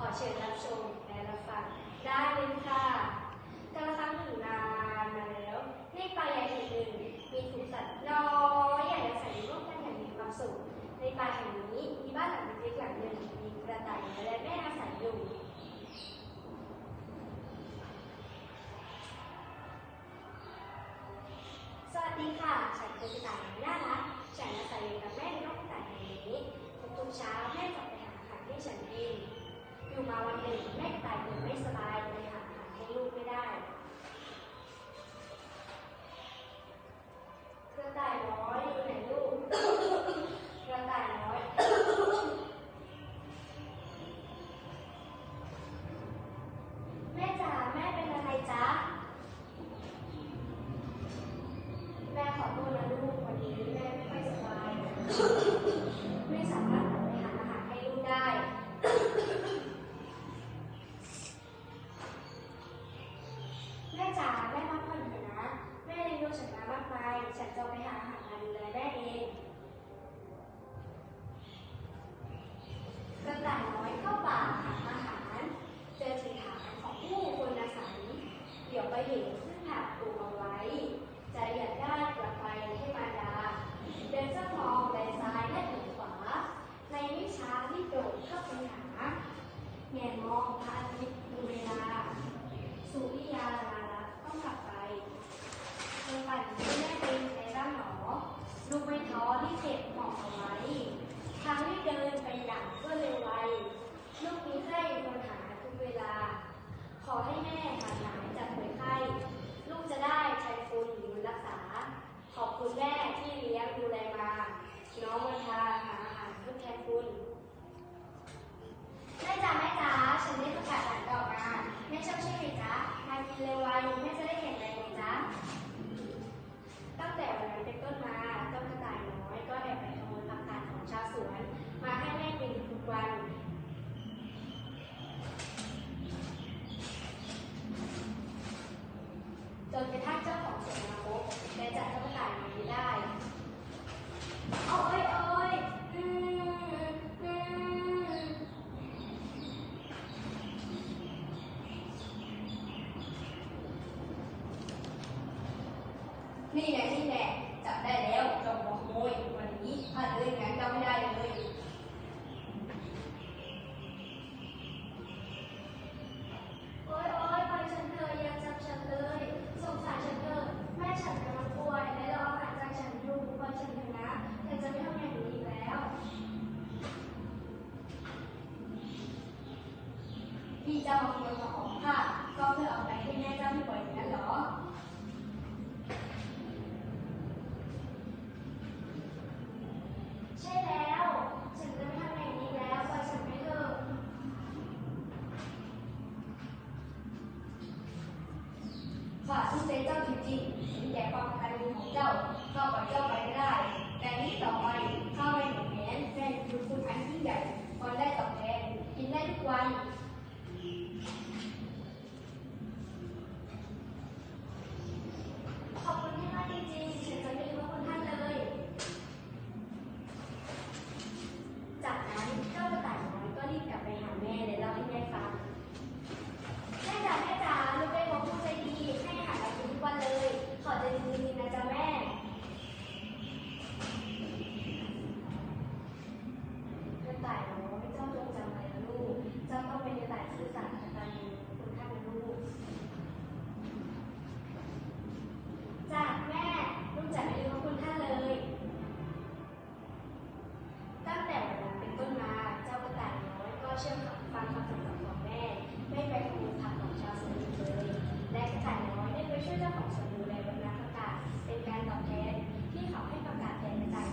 ขอเชิญรับชมและรับฟังได้เลยค่ะกาลครั้งหนึ่งนานมาแล้วในป่าใหญ่แห่งหนึ่งมีฝูงสัตว์น้อยใหญ่อาศัยอยู่ร่วมกันอย่างมีความสุขในป่าแห่งนี้มีบ้านหลังเล็กๆหลังหนึ่งมีกระต่ายและแม่อาศัยอยู่สวัสดีค่ะ ฉันคือกระต่ายน่ารักฉันอาศัยอยู่กับแม่ในห้องกระต่ายแห่งนี้ทุกๆเช้าแม่จะไปหาอาหารให้ฉันกิน อยู่มาวันหนึ่งแม่กระต่ายเกิดไม่สบายเลยหาอาหารให้ มองพระอาทิตย์ดูเวลา สุริยาลาละต้องกลับไปเธอปั่นที่แม่เป็นในร่างหนอลูกไม่ท้อที่เก็บหมอกเอาไว้ทางที่เดินไปอย่างรวดเร็วไวลูกมีไข้ควรหาทุกเวลา ขอให้แม่หายหายจากป่วยไข้ ลูกจะได้ใช้คุณอยู่รักษา ขอบคุณแม่ที่เลี้ยงดูแลมา น้องวันทาหาอาหารทดแทนคุณ แม่จ๋าแม่จ๋าฉันได้ประกาศหลานออกมาแม่ชอบใช่ไหมจ๊ะมากินเร็วไวแม่จะได้แข็งแรงไงจ๊ะ ตั้งแต่วันนั้นเป็นต้นมาเจ้ากระต่ายน้อยก็แอบไปขโมยผักกาดของชาวสวน มาให้แม่กินทุกวัน จ นกระทั่งเจ้าของสวนมาพบและจับเจ้ากระต่ายมาได้โอ้ยโอ้ยอืมอืมนี่แหละนี่แหละจับได้แล้วเจ้าของขโมยวันนี้ถ้าเรื่องนั้นจำไม่ได้เลย โอ๊ยโอ๊ยปล่อยฉันเถอะอย่าจับฉันเลย สงสารฉันเถอะแม่ฉันกำลังป่วยและรออาหารจากฉันอยู่ปล่อยฉันเถอะนะฉันจะไม่ทำอย่างนี้อีกแล้ว ที่เจ้ามาขโมยของข้าก็เพื่อเอาไปให้แม่เจ้าที่ป่วยอย่างนั้นเหรอ ใช่แล้ว ฉันจะไม่ทำอย่างนี้แล้วปล่อยฉันไปเถอะข้าซึ่งเป็นเจ้าจริงๆเห็นแก่ความกตัญญูของเจ้าข้าปล่อยเจ้าไปไม่ได้ แต่นี้ต่อไปข้า ฟังคำสั่งสของแม่ ไม่ไปขโมยผักของชาวสวนเลย และกระต่ายน้อยได้ไปช่วยเจ้าของสวนดูแลบรรณาประกาศเป็นการตอบแทนที่เขาให้ประกาศแทนกระต่าย